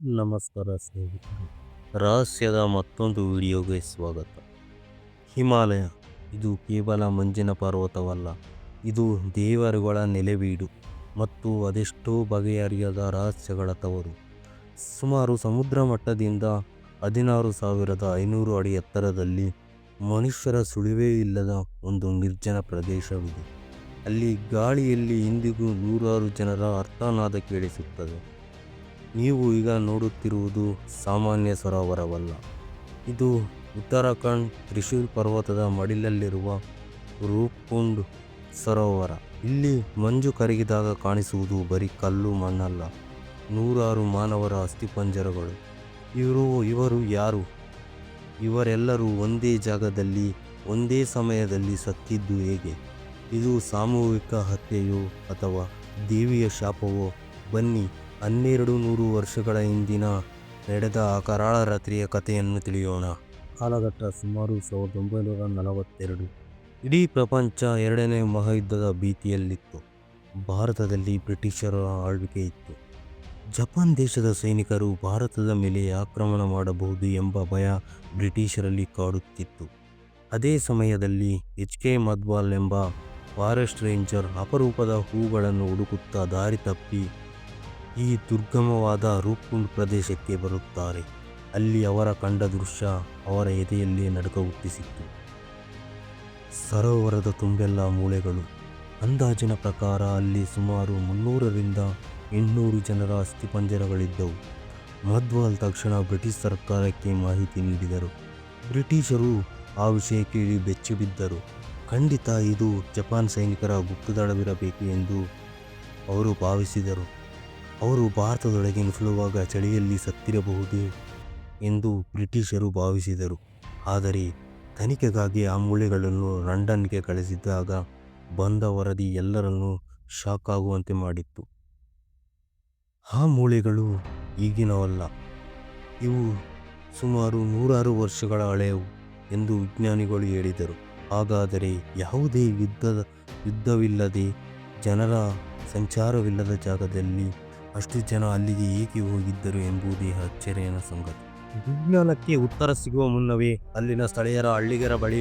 ನಮಸ್ಕಾರ ಸ್ನೇಹಿತರೆ. ರಹಸ್ಯದ ಮತ್ತೊಂದು ವಿಡಿಯೋಗೆ ಸ್ವಾಗತ. ಹಿಮಾಲಯ, ಇದು ಕೇವಲ ಮಂಜಿನ ಪರ್ವತವಲ್ಲ, ಇದು ದೇವರುಗಳ ನೆಲೆವೀಡು ಮತ್ತು ಅದೆಷ್ಟೋ ಬಗೆಯರಿಯದ ರಹಸ್ಯಗಳ ತವರು. ಸುಮಾರು ಸಮುದ್ರ ಮಟ್ಟದಿಂದ ಹದಿನಾರು ಸಾವಿರದ ಐನೂರು ಅಡಿ ಎತ್ತರದಲ್ಲಿ ಮನುಷ್ಯರ ಸುಳಿವೇ ಇಲ್ಲದ ಒಂದು ನಿರ್ಜನ ಪ್ರದೇಶವಿದೆ. ಅಲ್ಲಿ ಗಾಳಿಯಲ್ಲಿ ಇಂದಿಗೂ ನೂರಾರು ಜನರ ಅರ್ಥನಾದ ಕೇಳಿಸುತ್ತದೆ ನೀವು ಈಗ ನೋಡುತ್ತಿರುವುದು ಸಾಮಾನ್ಯ ಸರೋವರವಲ್ಲ. ಇದು ಉತ್ತರಾಖಂಡ್ ತ್ರಿಶೂಲ್ ಪರ್ವತದ ಮಡಿಲಲ್ಲಿರುವ ರೂಪ್ಕುಂಡ್ ಸರೋವರ. ಇಲ್ಲಿ ಮಂಜು ಕರಗಿದಾಗ ಕಾಣಿಸುವುದು ಬರೀ ಕಲ್ಲು ಮಣ್ಣಲ್ಲ. ನೂರಾರು ಮಾನವರ ಅಸ್ಥಿಪಂಜರಗಳು. ಇವರು ಇವರು ಯಾರು? ಇವರೆಲ್ಲರೂ ಒಂದೇ ಜಾಗದಲ್ಲಿ, ಒಂದೇ ಸಮಯದಲ್ಲಿ ಸತ್ತಿದ್ದು ಹೇಗೆ? ಇದು ಸಾಮೂಹಿಕ ಹತ್ಯೆಯೋ ಅಥವಾ ದೇವಿಯ ಶಾಪವೋ? ಬನ್ನಿ. ಹನ್ನೆರಡು ನೂರು ವರ್ಷಗಳ ಹಿಂದಿನ ನಡೆದ ಆ ಕರಾಳ ರಾತ್ರಿಯ ಕಥೆಯನ್ನು ತಿಳಿಯೋಣ. ಕಾಲಘಟ್ಟ ಸುಮಾರು ಸಾವಿರದ ಒಂಬೈನೂರ ನಲವತ್ತೆರಡು. ಇಡೀ ಪ್ರಪಂಚ ಎರಡನೇ ಮಹಾಯುದ್ಧದ ಭೀತಿಯಲ್ಲಿತ್ತು. ಭಾರತದಲ್ಲಿ ಬ್ರಿಟಿಷರ ಆಳ್ವಿಕೆ ಇತ್ತು. ಜಪಾನ್ ದೇಶದ ಸೈನಿಕರು ಭಾರತದ ಮೇಲೆ ಆಕ್ರಮಣ ಮಾಡಬಹುದು ಎಂಬ ಭಯ ಬ್ರಿಟಿಷರಲ್ಲಿ ಕಾಡುತ್ತಿತ್ತು. ಅದೇ ಸಮಯದಲ್ಲಿ ಎಚ್ ಕೆ ಮದ್ವಾಲ್ ಎಂಬ ಫಾರೆಸ್ಟ್ ರೇಂಜರ್ ಅಪರೂಪದ ಹೂಗಳನ್ನು ಹುಡುಕುತ್ತಾ ದಾರಿ ತಪ್ಪಿ ಈ ದುರ್ಗಮವಾದ ರೂಪ್ಕುಂಡ್ ಪ್ರದೇಶಕ್ಕೆ ಬರುತ್ತಾರೆ. ಅಲ್ಲಿ ಅವರ ಕಂಡ ದೃಶ್ಯ ಅವರ ಎದೆಯಲ್ಲಿ ನಡುಕ ಹುಟ್ಟಿಸಿತ್ತು ಸರೋವರದ ತುಂಬೆಲ್ಲ ಮೂಳೆಗಳು. ಅಂದಾಜಿನ ಪ್ರಕಾರ ಅಲ್ಲಿ ಸುಮಾರು ಮುನ್ನೂರರಿಂದ ಎಂಟುನೂರು ಜನರ ಅಸ್ಥಿಪಂಜರಗಳಿದ್ದವು. ಮಧ್ವಾಲ್ ತಕ್ಷಣ ಬ್ರಿಟಿಷ್ ಸರ್ಕಾರಕ್ಕೆ ಮಾಹಿತಿ ನೀಡಿದರು. ಬ್ರಿಟಿಷರು ಆ ವಿಷಯ ಕೇಳಿ ಬೆಚ್ಚಿಬಿದ್ದರು ಖಂಡಿತ ಇದು ಜಪಾನ್ ಸೈನಿಕರ ಗುಪ್ತದಳವಿರಬೇಕು ಎಂದು ಅವರು ಭಾವಿಸಿದರು. ಅವರು ಭಾರತದೊಳಗೆ ನುಸುಳುವಾಗ ಚಳಿಯಲ್ಲಿ ಸತ್ತಿರಬಹುದೇ ಎಂದು ಬ್ರಿಟಿಷರು ಭಾವಿಸಿದರು. ಆದರೆ ತನಿಖೆಗಾಗಿ ಆ ಮೂಳೆಗಳನ್ನು ಲಂಡನ್ಗೆ ಕಳಿಸಿದಾಗ ಬಂದ ವರದಿ ಎಲ್ಲರನ್ನೂ ಶಾಕ್ ಆಗುವಂತೆ ಮಾಡಿತ್ತು. ಆ ಮೂಳೆಗಳು ಈಗಿನವಲ್ಲ. ಇವು ಸುಮಾರು ನೂರಾರು ವರ್ಷಗಳ ಹಳೆಯವು ಎಂದು ವಿಜ್ಞಾನಿಗಳು ಹೇಳಿದರು. ಹಾಗಾದರೆ ಯಾವುದೇ ಯುದ್ಧದ ಯುದ್ಧವಿಲ್ಲದೆ ಜನರ ಸಂಚಾರವಿಲ್ಲದ ಜಾಗದಲ್ಲಿ ಅಷ್ಟು ಜನ ಅಲ್ಲಿಗೆ ಏಕೆ ಹೋಗಿದ್ದರು ಎಂಬುದೇ ಅಚ್ಚರಿಯನ ಸಂಗತಿ. ವಿಜ್ಞಾನಕ್ಕೆ ಉತ್ತರ ಸಿಗುವ ಮುನ್ನವೇ ಅಲ್ಲಿನ ಸ್ಥಳೀಯರ ಹಳ್ಳಿಗರ ಬಳಿ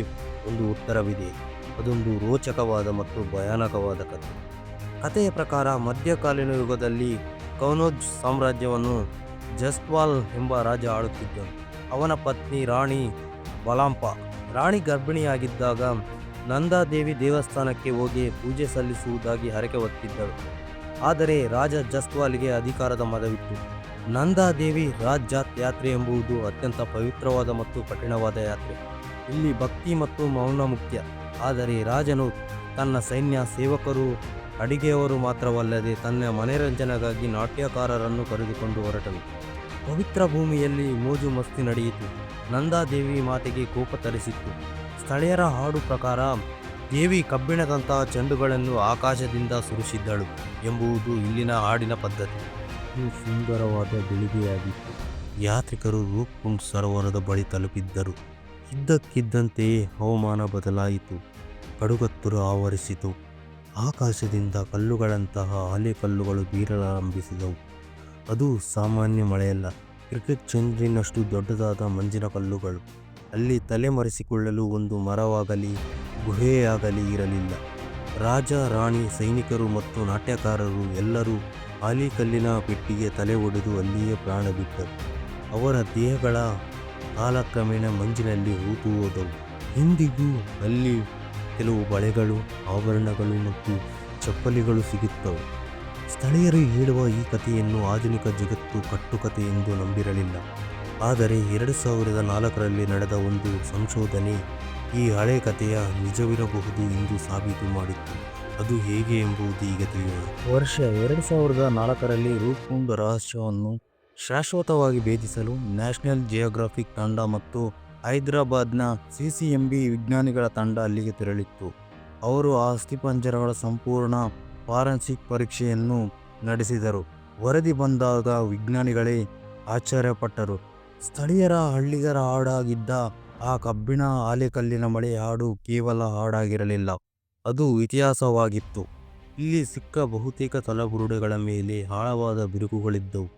ಒಂದು ಉತ್ತರವಿದೆ. ಅದೊಂದು ರೋಚಕವಾದ ಮತ್ತು ಭಯಾನಕವಾದ ಕಥೆ. ಕಥೆಯ ಪ್ರಕಾರ ಮಧ್ಯಕಾಲೀನ ಯುಗದಲ್ಲಿ ಕೌನೋಜ್ ಸಾಮ್ರಾಜ್ಯವನ್ನು ಜಸ್ವಾಲ್ ಎಂಬ ರಾಜ ಆಳುತ್ತಿದ್ದನು. ಅವನ ಪತ್ನಿ ರಾಣಿ ಬಲಾಂಪ, ರಾಣಿ ಗರ್ಭಿಣಿಯಾಗಿದ್ದಾಗ ನಂದಾದೇವಿ ದೇವಸ್ಥಾನಕ್ಕೆ ಹೋಗಿ ಪೂಜೆ ಸಲ್ಲಿಸುವುದಾಗಿ ಹರಕೆ ಹೊತ್ತಿದ್ದಳು. ಆದರೆ ರಾಜ ಜಸ್ವಾಲ್ಗೆ ಅಧಿಕಾರದ ಮದವಿತ್ತು ನಂದಾದೇವಿ ರಾಜ್ಯಾತ್ ಯಾತ್ರೆ ಎಂಬುದು ಅತ್ಯಂತ ಪವಿತ್ರವಾದ ಮತ್ತು ಕಠಿಣವಾದ ಯಾತ್ರೆ. ಇಲ್ಲಿ ಭಕ್ತಿ ಮತ್ತು ಮೌನ ಮುಖ್ಯ. ಆದರೆ ರಾಜನು ತನ್ನ ಸೈನ್ಯ ಸೇವಕರು, ಅಡಿಗೆಯವರು ಮಾತ್ರವಲ್ಲದೆ ತನ್ನ ಮನರಂಜನೆಗಾಗಿ ನಾಟ್ಯಕಾರರನ್ನು ಕರೆದುಕೊಂಡು ಹೊರಟನು. ಪವಿತ್ರ ಭೂಮಿಯಲ್ಲಿ ಮೋಜು ಮಸ್ತಿ ನಡೆಯಿತು. ನಂದಾದೇವಿ ಮಾತೆಗೆ ಕೋಪ ತರಿಸಿತ್ತು. ಸ್ಥಳೀಯರ ಹಾಡು ಪ್ರಕಾರ ದೇವಿ ಕಬ್ಬಿಣದಂತಹ ಚೆಂಡುಗಳನ್ನು ಆಕಾಶದಿಂದ ಸುರಿಸಿದ್ದಳು ಎಂಬುದು ಇಲ್ಲಿನ ಹಾಡಿನ ಪದ್ಧತಿ. ಇದು ಸುಂದರವಾದ ಬೆಳಿಗ್ಗೆಯಾಗಿತ್ತು ಯಾತ್ರಿಕರು ರೂಪ್ಕುಂಡ್ ಸರೋವರದ ಬಳಿ ತಲುಪಿದ್ದರು. ಇದ್ದಕ್ಕಿದ್ದಂತೆಯೇ ಹವಾಮಾನ ಬದಲಾಯಿತು. ಕಡುಗತ್ತುರು ಆವರಿಸಿತು. ಆಕಾಶದಿಂದ ಕಲ್ಲುಗಳಂತಹ ಆಲೆಕಲ್ಲುಗಳು ಬೀರಲಾರಂಭಿಸಿದವು. ಅದು ಸಾಮಾನ್ಯ ಮಳೆಯಲ್ಲ. ಕ್ರಿಕೆಟ್ ಚಂದ್ರಿನಷ್ಟು ದೊಡ್ಡದಾದ ಮಂಜಿನ ಕಲ್ಲುಗಳು. ಅಲ್ಲಿ ತಲೆಮರೆಸಿಕೊಳ್ಳಲು ಒಂದು ಮರವಾಗಲಿ ಗುಹೆಯಾಗಲಿ ಇರಲಿಲ್ಲ. ರಾಜ, ರಾಣಿ, ಸೈನಿಕರು ಮತ್ತು ನಾಟ್ಯಕಾರರು ಎಲ್ಲರೂ ಆಲಿಕಲ್ಲಿನ ಪೆಟ್ಟಿಗೆ ತಲೆ ಒಡೆದು ಅಲ್ಲಿಯೇ ಪ್ರಾಣ ಬಿಟ್ಟರು. ಅವರ ದೇಹಗಳ ಕಾಲಕ್ರಮೇಣ ಮಂಜಿನಲ್ಲಿ ಹೂತು ಹೋದವು ಇಂದಿಗೂ ಅಲ್ಲಿ ಕೆಲವು ಬಳೆಗಳು, ಆಭರಣಗಳು ಮತ್ತು ಚಪ್ಪಲಿಗಳು ಸಿಗುತ್ತವೆ. ಸ್ಥಳೀಯರು ಹೇಳುವ ಈ ಕಥೆಯನ್ನು ಆಧುನಿಕ ಜಗತ್ತು ಕಟ್ಟುಕತೆ ಎಂದು ನಂಬಿರಲಿಲ್ಲ. ಆದರೆ ಎರಡು ಸಾವಿರದ ನಾಲ್ಕರಲ್ಲಿ ನಡೆದ ಒಂದು ಸಂಶೋಧನೆ ಈ ಹಳೆ ಕಥೆಯ ನಿಜವಿರಬಹುದು ಎಂದು ಸಾಬೀತು ಮಾಡಿತ್ತು. ಅದು ಹೇಗೆ ಎಂಬುದು ಈಗ ತಿಳಿಯೋಣ. ವರ್ಷ ಎರಡು ಸಾವಿರದ ನಾಲ್ಕರಲ್ಲಿ ರೂಪ್ಕುಂಡ್ ರಹಸ್ಯವನ್ನು ಶಾಶ್ವತವಾಗಿ ಭೇದಿಸಲು ನ್ಯಾಷನಲ್ ಜಿಯೋಗ್ರಾಫಿಕ್ ತಂಡ ಮತ್ತು ಹೈದರಾಬಾದ್ನ ಸಿ ಸಿ ಎಂ ಬಿ ವಿಜ್ಞಾನಿಗಳ ತಂಡ ಅಲ್ಲಿಗೆ ತೆರಳಿತ್ತು. ಅವರು ಆ ಅಸ್ಥಿಪಂಜರಗಳ ಸಂಪೂರ್ಣ ಫಾರೆನ್ಸಿಕ್ ಪರೀಕ್ಷೆಯನ್ನು ನಡೆಸಿದರು. ವರದಿ ಬಂದಾಗ ವಿಜ್ಞಾನಿಗಳೇ ಆಶ್ಚರ್ಯಪಟ್ಟರು. ಸ್ಥಳೀಯರ ಹಳ್ಳಿಗರ ಹಾಡಾಗಿದ್ದ ಆ ಕಬ್ಬಿಣ ಆಲೆಕಲ್ಲಿನ ಮಳೆ ಹಾಡು ಕೇವಲ ಹಾಡಾಗಿರಲಿಲ್ಲ. ಅದು ಇತಿಹಾಸವಾಗಿತ್ತು. ಇಲ್ಲಿ ಸಿಕ್ಕ ಬಹುತೇಕ ತಲಬುರುಡೆಗಳ ಮೇಲೆ ಆಳವಾದ ಬಿರುಕುಗಳಿದ್ದವು.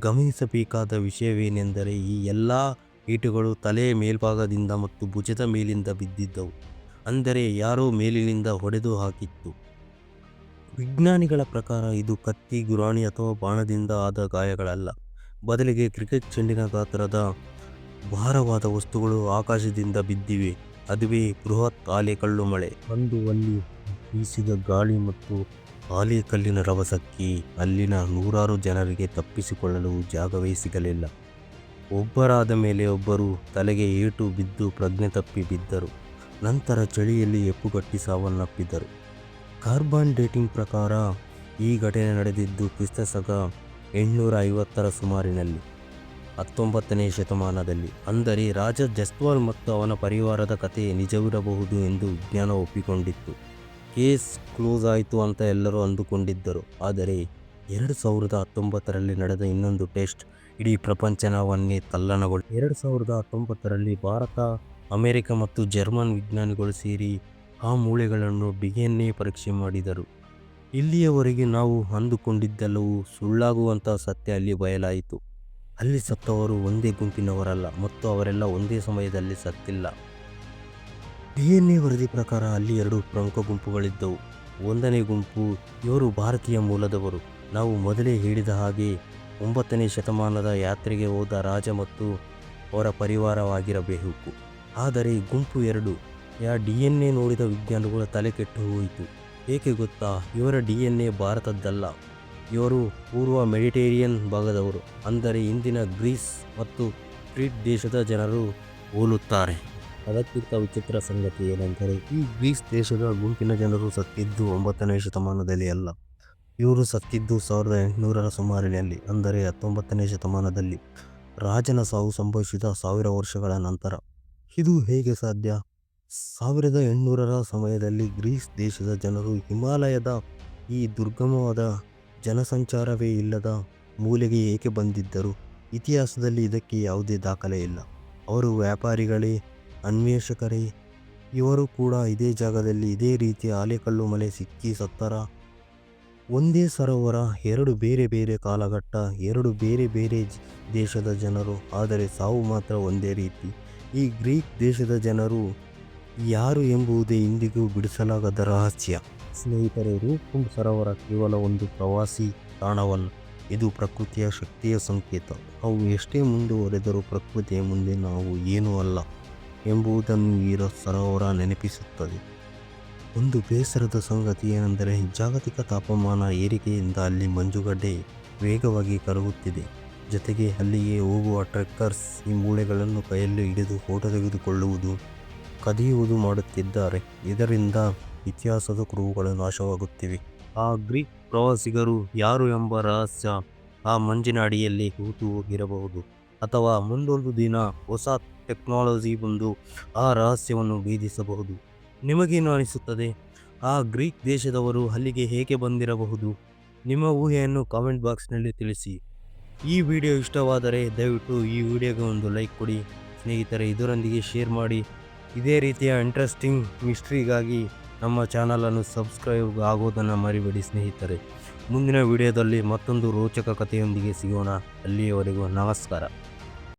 ಗಮನಿಸಬೇಕಾದ ವಿಷಯವೇನೆಂದರೆ ಈ ಎಲ್ಲ ಈಟುಗಳು ತಲೆ ಮೇಲ್ಭಾಗದಿಂದ ಮತ್ತು ಭುಜದ ಮೇಲಿಂದ ಬಿದ್ದಿದ್ದವು. ಅಂದರೆ ಯಾರೋ ಮೇಲಿನಿಂದ ಹೊಡೆದು ಹಾಕಿತ್ತು. ವಿಜ್ಞಾನಿಗಳ ಪ್ರಕಾರ ಇದು ಕತ್ತಿ, ಗುರಾಣಿ ಅಥವಾ ಬಾಣದಿಂದ ಆದ ಗಾಯಗಳಲ್ಲ. ಬದಲಿಗೆ ಕ್ರಿಕೆಟ್ ಚೆಂಡಿನ ಗಾತ್ರದ ಭಾರವಾದ ವಸ್ತುಗಳು ಆಕಾಶದಿಂದ ಬಿದ್ದಿವೆ. ಅದುವೇ ಬೃಹತ್ ಆಲೆಕಲ್ಲು ಮಳೆ. ಬಂದು ಅಲ್ಲಿ ಬೀಸಿದ ಗಾಳಿ ಮತ್ತು ಆಲಿಕಲ್ಲಿನ ರಭಸಕ್ಕೆ ಅಲ್ಲಿನ ನೂರಾರು ಜನರಿಗೆ ತಪ್ಪಿಸಿಕೊಳ್ಳಲು ಜಾಗವೇ ಸಿಗಲಿಲ್ಲ. ಒಬ್ಬರಾದ ಮೇಲೆ ಒಬ್ಬರು ತಲೆಗೆ ಏಟು ಬಿದ್ದು ಪ್ರಜ್ಞೆ ತಪ್ಪಿ ಬಿದ್ದರು. ನಂತರ ಚಳಿಯಲ್ಲಿ ಎಪ್ಪುಗಟ್ಟಿ ಸಾವನ್ನಪ್ಪಿದರು. ಕಾರ್ಬನ್ ಡೇಟಿಂಗ್ ಪ್ರಕಾರ ಈ ಘಟನೆ ನಡೆದಿದ್ದು ಕ್ರಿಸ್ತಸಗ ಎಂಟುನೂರ ಐವತ್ತರ ಸುಮಾರಿನಲ್ಲಿ. ಹತ್ತೊಂಬತ್ತನೇ ಶತಮಾನದಲ್ಲಿ. ಅಂದರೆ ರಾಜ ಜಸ್ವಾಲ್ ಮತ್ತು ಅವನ ಪರಿವಾರದ ಕಥೆ ನಿಜವಿರಬಹುದು ಎಂದು ವಿಜ್ಞಾನ ಒಪ್ಪಿಕೊಂಡಿತ್ತು. ಕೇಸ್ ಕ್ಲೋಸ್ ಆಯಿತು ಅಂತ ಎಲ್ಲರೂ ಅಂದುಕೊಂಡಿದ್ದರು. ಆದರೆ ಎರಡು ಸಾವಿರದ ಹತ್ತೊಂಬತ್ತರಲ್ಲಿ ನಡೆದ ಇನ್ನೊಂದು ಟೆಸ್ಟ್ ಇಡೀ ಪ್ರಪಂಚನವನ್ನೇ ತಲ್ಲಣಗೊಳಿ, ಎರಡು ಸಾವಿರದ ಹತ್ತೊಂಬತ್ತರಲ್ಲಿ ಭಾರತ, ಅಮೆರಿಕ ಮತ್ತು ಜರ್ಮನ್ ವಿಜ್ಞಾನಿಗಳು ಸೇರಿ ಆ ಮೂಳೆಗಳನ್ನು ಡಿ ಎನ್ ಪರೀಕ್ಷೆ ಮಾಡಿದರು. ಇಲ್ಲಿಯವರೆಗೆ ನಾವು ಅಂದುಕೊಂಡಿದ್ದೆಲ್ಲವೂ ಸುಳ್ಳಾಗುವಂಥ ಸತ್ಯ ಅಲ್ಲಿ ಬಯಲಾಯಿತು. ಅಲ್ಲಿ ಸತ್ತವರು ಒಂದೇ ಗುಂಪಿನವರಲ್ಲ, ಮತ್ತು ಅವರೆಲ್ಲ ಒಂದೇ ಸಮಯದಲ್ಲಿ ಸತ್ತಿಲ್ಲ. ಡಿ ಎನ್ ಎ ವರದಿ ಪ್ರಕಾರ ಅಲ್ಲಿ ಎರಡು ಪ್ರಮುಖ ಗುಂಪುಗಳಿದ್ದವು. ಒಂದನೇ ಗುಂಪು ಇವರು ಭಾರತೀಯ ಮೂಲದವರು. ನಾವು ಮೊದಲೇ ಹೇಳಿದ ಹಾಗೆ ಒಂಬತ್ತನೇ ಶತಮಾನದ ಯಾತ್ರೆಗೆ ಹೋದ ರಾಜ ಮತ್ತು ಅವರ ಪರಿವಾರವಾಗಿರಬೇಕು. ಆದರೆ ಗುಂಪು ಎರಡು, ಯಾ ಡಿ ಎನ್ ಎ ನೋಡಿದ ವಿಜ್ಞಾನಿಗಳ ತಲೆ ಕೆಟ್ಟು ಹೋಯಿತು. ಏಕೆ ಗೊತ್ತಾ? ಇವರ ಡಿ ಎನ್ ಎ ಭಾರತದ್ದಲ್ಲ. ಇವರು ಪೂರ್ವ ಮೆಡಿಟೇರಿಯನ್ ಭಾಗದವರು. ಅಂದರೆ ಇಂದಿನ ಗ್ರೀಸ್ ಮತ್ತು ಕ್ರೀಟ್ ದೇಶದ ಜನರು ಹೋಲುತ್ತಾರೆ. ಅದಕ್ಕಿಂತ ವಿಚಿತ್ರ ಸಂಗತಿ ಏನೆಂದರೆ, ಈ ಗ್ರೀಸ್ ದೇಶದ ಗುಂಪಿನ ಜನರು ಸತ್ತಿದ್ದು ಒಂಬತ್ತನೇ ಶತಮಾನದಲ್ಲಿ ಅಲ್ಲ. ಇವರು ಸತ್ತಿದ್ದು ಸಾವಿರದ ಎಂಟುನೂರರ ಸುಮಾರಿನಲ್ಲಿ, ಅಂದರೆ ಹತ್ತೊಂಬತ್ತನೇ ಶತಮಾನದಲ್ಲಿ. ರಾಜನ ಸಾವು ಸಂಭವಿಸಿದ ಸಾವಿರ ವರ್ಷಗಳ ನಂತರ. ಇದು ಹೇಗೆ ಸಾಧ್ಯ? ಸಾವಿರದ ಎಂಟುನೂರರ ಸಮಯದಲ್ಲಿ ಗ್ರೀಸ್ ದೇಶದ ಜನರು ಹಿಮಾಲಯದ ಈ ದುರ್ಗಮವಾದ ಜನಸಂಚಾರವೇ ಇಲ್ಲದ ಮೂಲೆಗೆ ಏಕೆ ಬಂದಿದ್ದರು? ಇತಿಹಾಸದಲ್ಲಿ ಇದಕ್ಕೆ ಯಾವುದೇ ದಾಖಲೆ ಇಲ್ಲ. ಅವರು ವ್ಯಾಪಾರಿಗಳೇ, ಅನ್ವೇಷಕರೇ, ಇವರು ಕೂಡ ಇದೇ ಜಾಗದಲ್ಲಿ ಇದೇ ರೀತಿಯ ಆಲೆಕಲ್ಲು ಮಲೆ ಸಿಕ್ಕಿ ಸತ್ತರ. ಒಂದೇ ಸರೋವರ, ಎರಡು ಬೇರೆ ಬೇರೆ ಕಾಲಘಟ್ಟ, ಎರಡು ಬೇರೆ ಬೇರೆ ದೇಶದ ಜನರು, ಆದರೆ ಸಾವು ಮಾತ್ರ ಒಂದೇ ರೀತಿ. ಈ ಗ್ರೀಕ್ ದೇಶದ ಜನರು ಯಾರು ಎಂಬುದೇ ಇಂದಿಗೂ ಬಿಡಿಸಲಾಗದ ರಹಸ್ಯ. ಸ್ನೇಹಿತರೆ ರೂಪುಂಡ್ ಸರೋವರ ಕೇವಲ ಒಂದು ಪ್ರವಾಸಿ ತಾಣವಲ್ಲ, ಇದು ಪ್ರಕೃತಿಯ ಶಕ್ತಿಯ ಸಂಕೇತ. ಅವು ಎಷ್ಟೇ ಮುಂದುವರೆದರೂ ಪ್ರಕೃತಿಯ ಮುಂದೆ ನಾವು ಏನೂ ಅಲ್ಲ ಎಂಬುದನ್ನು ಈ ಸರೋವರ ನೆನಪಿಸುತ್ತದೆ. ಒಂದು ಬೇಸರದ ಸಂಗತಿ ಏನೆಂದರೆ, ಜಾಗತಿಕ ತಾಪಮಾನ ಏರಿಕೆಯಿಂದ ಅಲ್ಲಿ ಮಂಜುಗಡ್ಡೆ ವೇಗವಾಗಿ ಕರಗುತ್ತಿದೆ. ಜೊತೆಗೆ ಅಲ್ಲಿಗೆ ಹೋಗುವ ಟ್ರೆಕ್ಕರ್ಸ್ ಈ ಮೂಳೆಗಳನ್ನು ಕೈಯಲ್ಲಿ ಹಿಡಿದು ಫೋಟೋ ತೆಗೆದುಕೊಳ್ಳುವುದು, ಕದಿಯುವುದು ಮಾಡುತ್ತಿದ್ದಾರೆ. ಇದರಿಂದ ಇತಿಹಾಸದ ಕುರುಹುಗಳು ನಾಶವಾಗುತ್ತಿವೆ. ಆ ಗ್ರೀಕ್ ಪ್ರವಾಸಿಗರು ಯಾರು ಎಂಬ ರಹಸ್ಯ ಆ ಮಂಜಿನ ಅಡಿಯಲ್ಲಿ ಹೂತು ಹೋಗಿರಬಹುದು ಅಥವಾ ಮುಂದೊಂದು ದಿನ ಹೊಸ ಟೆಕ್ನಾಲಜಿ ಬಂದು ಆ ರಹಸ್ಯವನ್ನು ಭೇದಿಸಬಹುದು. ನಿಮಗೇನು ಅನಿಸುತ್ತದೆ? ಆ ಗ್ರೀಕ್ ದೇಶದವರು ಅಲ್ಲಿಗೆ ಹೇಗೆ ಬಂದಿರಬಹುದು? ನಿಮ್ಮ ಊಹೆಯನ್ನು ಕಾಮೆಂಟ್ ಬಾಕ್ಸ್ನಲ್ಲಿ ತಿಳಿಸಿ. ಈ ವಿಡಿಯೋ ಇಷ್ಟವಾದರೆ ದಯವಿಟ್ಟು ಈ ವಿಡಿಯೋಗೆ ಒಂದು ಲೈಕ್ ಕೊಡಿ. ಸ್ನೇಹಿತರೆ, ಇದರೊಂದಿಗೆ ಶೇರ್ ಮಾಡಿ. ಇದೇ ರೀತಿಯ ಇಂಟ್ರೆಸ್ಟಿಂಗ್ ಮಿಸ್ಟ್ರಿಗಾಗಿ ನಮ್ಮ ಚಾನಲನ್ನು ಸಬ್ಸ್ಕ್ರೈಬ್ ಆಗೋದನ್ನು ಮರಿಬೇಡಿ ಸ್ನೇಹಿತರೆ. ಮುಂದಿನ ವಿಡಿಯೋದಲ್ಲಿ ಮತ್ತೊಂದು ರೋಚಕ ಕಥೆಯೊಂದಿಗೆ ಸಿಗೋಣ. ಅಲ್ಲಿಯವರೆಗೂ ನಮಸ್ಕಾರ.